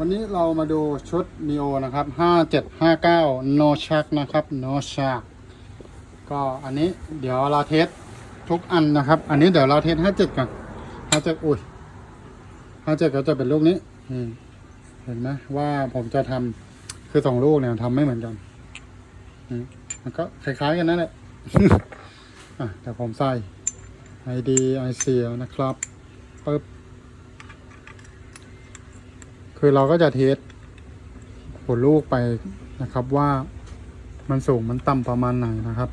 วันนี้เรามาดูชุด Neo นะครับ5759 No Shark นะครับ No Shark ก็อันนี้เดี๋ยวเราเทสทุกอันนะครับ อันนี้เดี๋ยวเราเทส57ก่อน57อุ้ย57ก็จะเป็นลูกนี้เห็นไหมว่าผมจะทำคือสองลูกเนี่ยทำไม่เหมือนกันมันก็คล้ายๆกันนั่นแหละอะแต่ผมใส่ ID i c นะครับปึ๊บ คือเราก็จะเทสผลลูกไปนะครับว่ามันสูงมันต่ำประมาณไหนนะครับ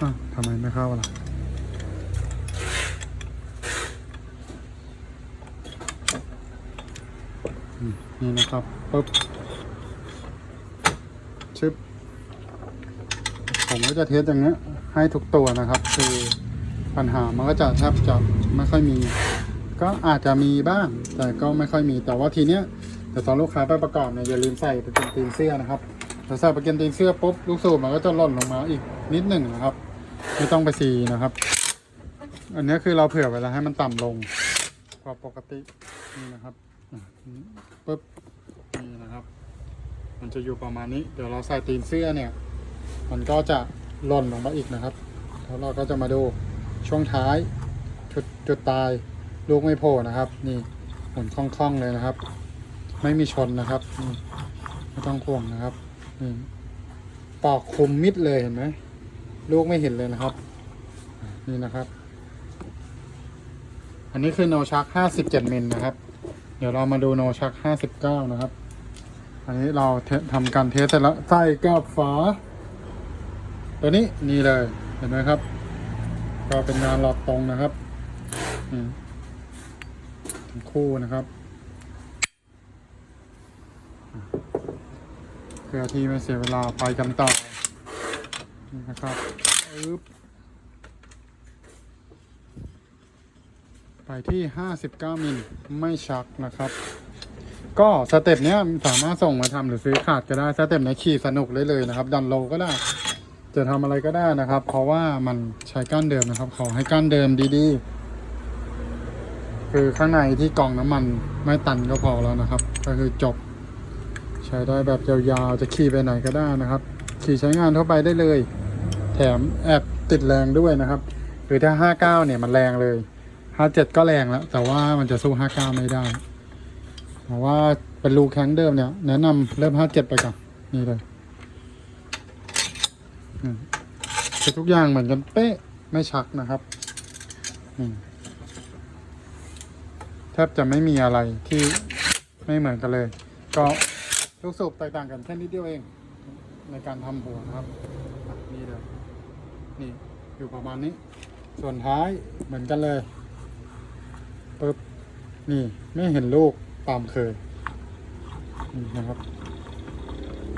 อะทำไมไม่เข้าล่ะนี่นะครับปุ๊บชึบผมก็จะเทสอย่างเงี้ยให้ทุกตัวนะครับ คือปัญหามันก็จะแทบจะไม่ค่อยมี ก็อาจจะมีบ้าง แต่ก็ไม่ค่อยมี แต่ว่าทีเนี้ยแต่ตอนลูกค้าไปประกอบเนี่ยอย่าลืมใส่ไปเป็นตีนเสื้อนะครับถ้าใส่ไปเป็นตีนเสื้อปุ๊บลูกสูบมันก็จะหล่นลงมาอีกนิดหนึ่งนะครับ ไม่ต้องไปซีนะครับ อันนี้คือเราเผื่อไว้แล้วให้มันต่ำลงกว่าปกตินี่นะครับปุ๊บนี่นะครับ มันจะอยู่ประมาณนี้ เดี๋ยวเราใส่ตีนเสื้อเนี่ย มันก็จะหล่นลงมาอีกนะครับแล้วเราก็จะมาดูช่วงท้ายจุดจุดตาย ลูกไม่โผล่นะครับ นี่หมุนคล่องๆเลยนะครับ ไม่มีชนนะครับไม่ต้องห่วงนะครับนี่ปอกคุมมิดเลยเห็นไหมลูกไม่เห็นเลยนะครับ นี่นะครับ อันนี้คือโนชัก57มิลนะครับ เดี๋ยวเรามาดูโนชัก59นะครับ อันนี้เราเททำการเทสเสร็จแล้วใส่กับฝาตัวนี้นี่เลยเห็นไหมครับ ก็เป็นงานหลอดตรงนะครับ อืม คู่นะครับเพื่อที่ไม่เสียเวลาไปกันต่อนี่นะครับอึ๊บไปที่ 59 มิลไม่ชักนะครับ ก็สเต็ปเนี้ยสามารถส่งมาทำหรือซื้อขาดก็ได้สเต็ปเนี้ยขี่สนุกเลยเลยนะครับ ดันโลก็ได้ จะทำอะไรก็ได้นะครับ เพราะว่ามันใช้ก้านเดิมนะครับ ขอให้ก้านเดิมดีๆ คือข้างในที่กล่องน้ำมันไม่ตันก็พอแล้วนะครับ ก็คือจบ ใช้ได้แบบยาวๆจะขี่ไปไหนก็ได้นะครับ ขี่ใช้งานทั่วไปได้เลย แถมแอบติดแรงด้วยนะครับ หรือถ้า 59 เนี่ยมันแรงเลย 57 ก็แรงแล้ว แต่ว่ามันจะสู้ 59 ไม่ได้แต่ว่าเป็นรูแข็งเดิมเนี่ย แนะนำเริ่ม 57 ไปก่อนนี่เลยคือทุกอย่างเหมือนกันเป๊ะไม่ชักนะครับอืม แทบจะไม่มีอะไรที่ไม่เหมือนกันเลย ก็ลูกสูบแตกต่างกันแค่นิดเดียวเอง ในการทำหัวนะครับนี่เลยนี่อยู่ประมาณนี้ ส่วนท้ายเหมือนกันเลยปึ๊บนี่ไม่เห็นลูกตามเคยนี่นะครับ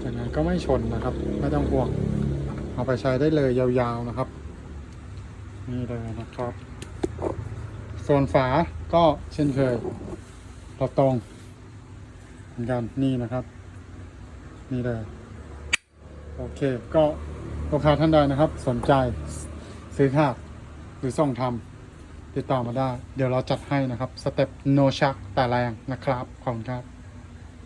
จากนั้นก็ไม่ชนนะครับ ไม่ต้องห่วงเอาไปใช้ได้เลยยาวๆนะครับ นี่เลยนะครับ ส่วนฝาก็เช่นเคยเราตรงเหมือนกันนี่นะครับ นี่เลยโอเค ก็ลูกค้าท่านใดนะครับ สนใจซื้อขาดหรือส่งทำติดต่อมาได้ เดี๋ยวเราจัดให้นะครับ สเต็ปโนชักแต่แรงนะครับ ขอบคุณครับ